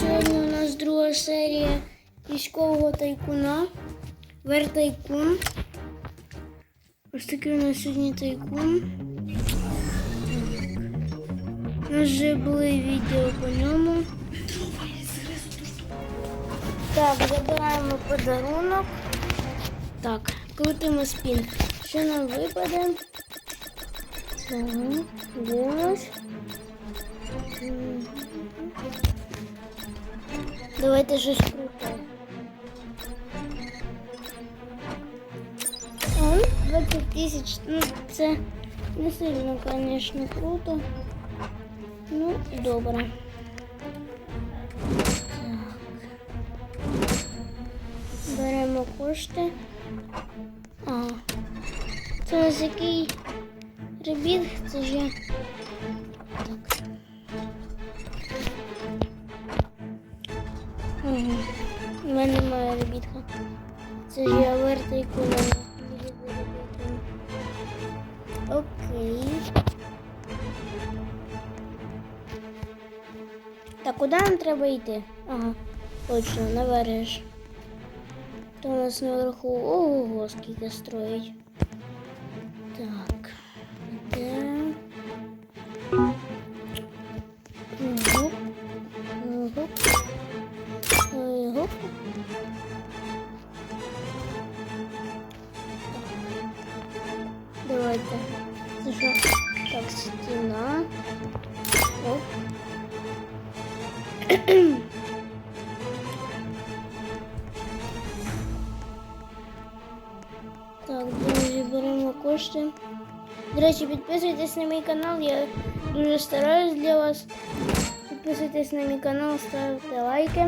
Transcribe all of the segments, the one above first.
Сьогодні у нас друга серія військового тайкуна. Вертайкун. Ось такий у нас сьогодні тайкун. У нас вже були відео по ньому. Так, забираємо подарунок. Так, крутимо спін. Що нам випаде? Дивимось. Давайте щось круте. А, 20 тисяч. Ну, це не сильно, звісно, круто. Ну, добре. Так. Беремо кошти. А. Це у нас який ребіт? Це ж я. Так. У мене немає ребітка. Це ж я вертий куля. Окей. Так, куди нам треба йти? Ага, точно, наверх. ж. То у нас наверху. Ого, скільки строїть. Ой, Гоп. Давайте. Це що? Так, стіна. Оп. Так, друзі, беремо кошти. До речі, підписуйтесь на мій канал, я дуже стараюсь для вас. Підписуйтесь на мій канал, ставте лайки.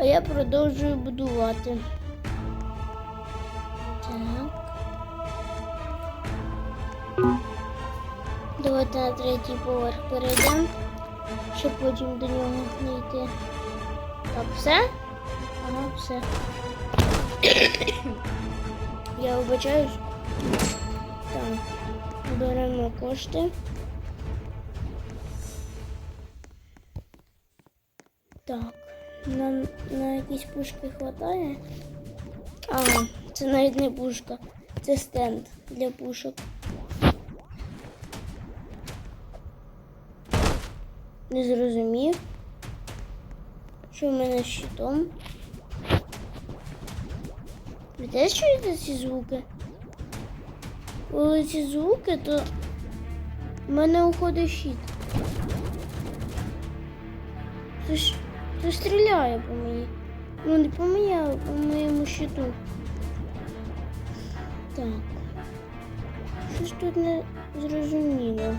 А я продовжую будувати. Так. Давайте на третій поверх перейдемо, щоб потім до нього не йти. Так, все? Ага, все. Я вибачаюсь. Так, беремо кошти. Так, нам на якісь пушки хватає. Ага, це навіть не пушка, це стенд для пушок. Не зрозумів. Що в мене з щитом? Ви теж чуєте ці звуки? Коли ці звуки, то в мене уходить щит. Хтось, хтось стріляє по мені. Ну не по мені, а по моєму щиту. Так. Щось тут не зрозуміло.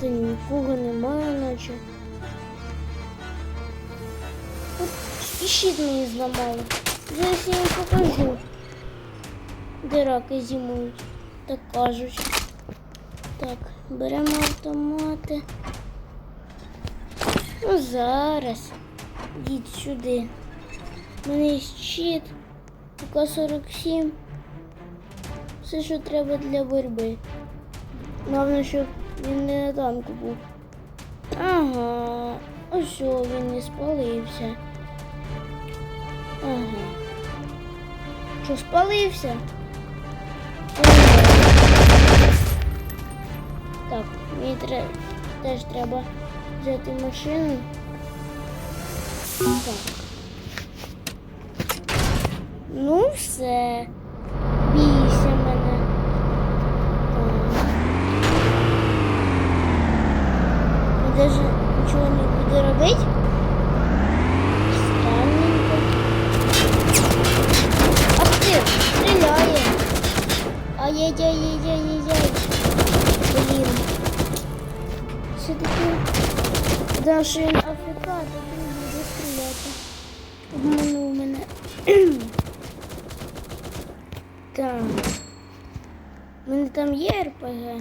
Та нікого немає, наче. От і щит мені зламали. Зараз я їм покажу. Де раки зимують, так кажуть. Так, беремо автомати. Ну зараз. Йдіть сюди. У мене є щит. УК-47. Все, що треба для боротьби. Головне, щоб він не на танку був. Ага. Ось він не спалився. Ага. Що, спалився? Так, мені теж треба взяти машину. Так. Ну все. Бійся мене. Так. Він даже нічого не буде робити. Так. У мене там є РПГ.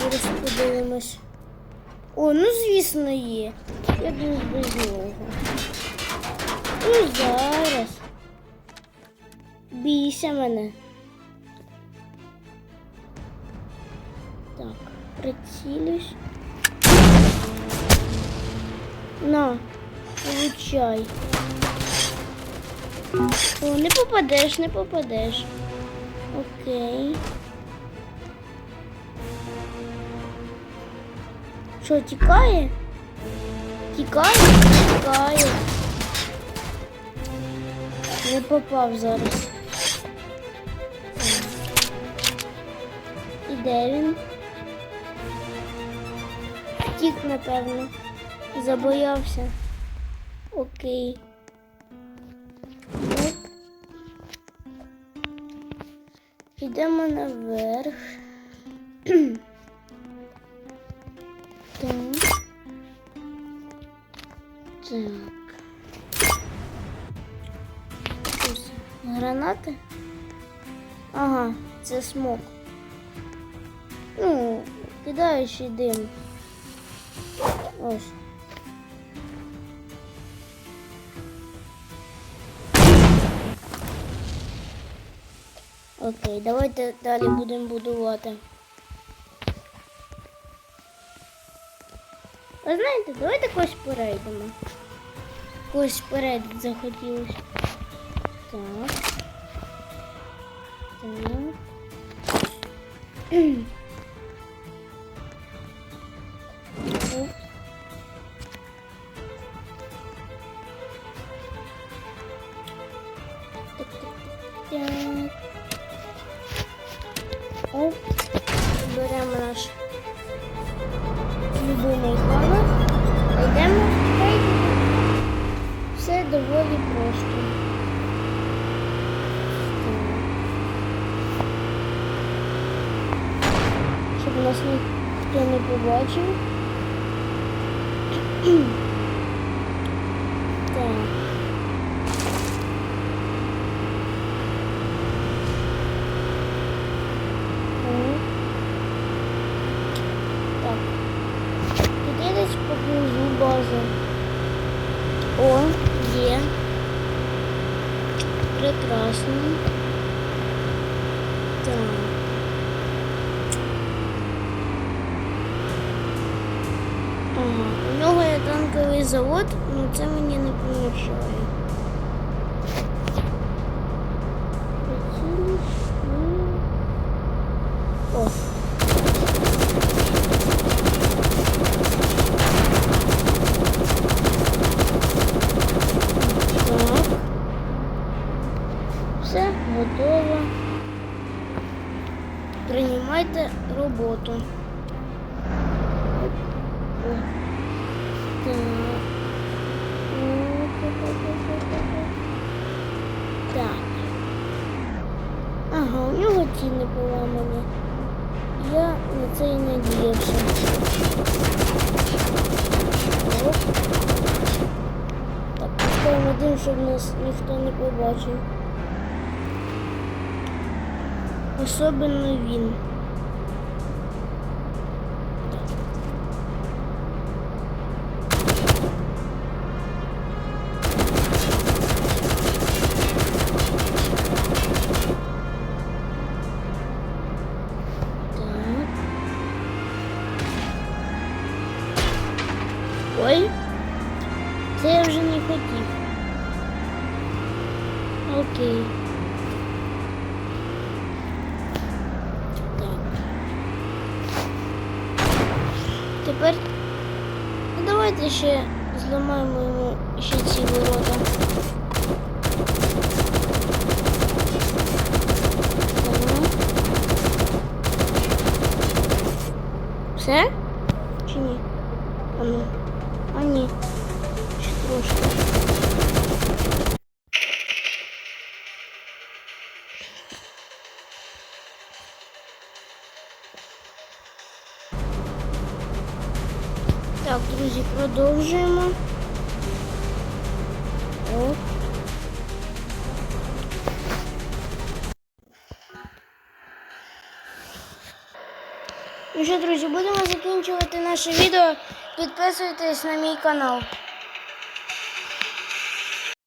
Зараз подивимось. О, ну звісно є. Я думаю без нього. Ну зараз. Бійся мене. Так. Прицілюсь. На, получай. О, не попадеш, не попадеш. Окей. Що, тікає? Тікає? Тікає. Не попав зараз. І де він? Втік, напевно. Забоявся. Окей. Йдемо наверх. так. Так. Гранати. Ага, це смок. Ну, кидаючий дим. Ось. Окей, давайте далі будемо будувати. Ви знаєте, давайте когось перейдемо. Когось вперед захотілося. Так. Так. Доволі просто. Щоб нас ніхто не побачив. Прекрасно. Так. Ага. У нього є танковий завод, але це мені не помічає. Прицілюсь. Ну. О. Ці не поламані. Я на це і надіявся. Оп. Так, поставимо дим, щоб нас ніхто не побачив. Особливо він. Тепер ну, давайте ще зламаємо йому ще ці ворота. Так. Все? Чи ні? А ну. А ні. Ще трошки. Продовжуємо. О. Ну що, друзі, будемо закінчувати наше відео. Підписуйтесь на мій канал.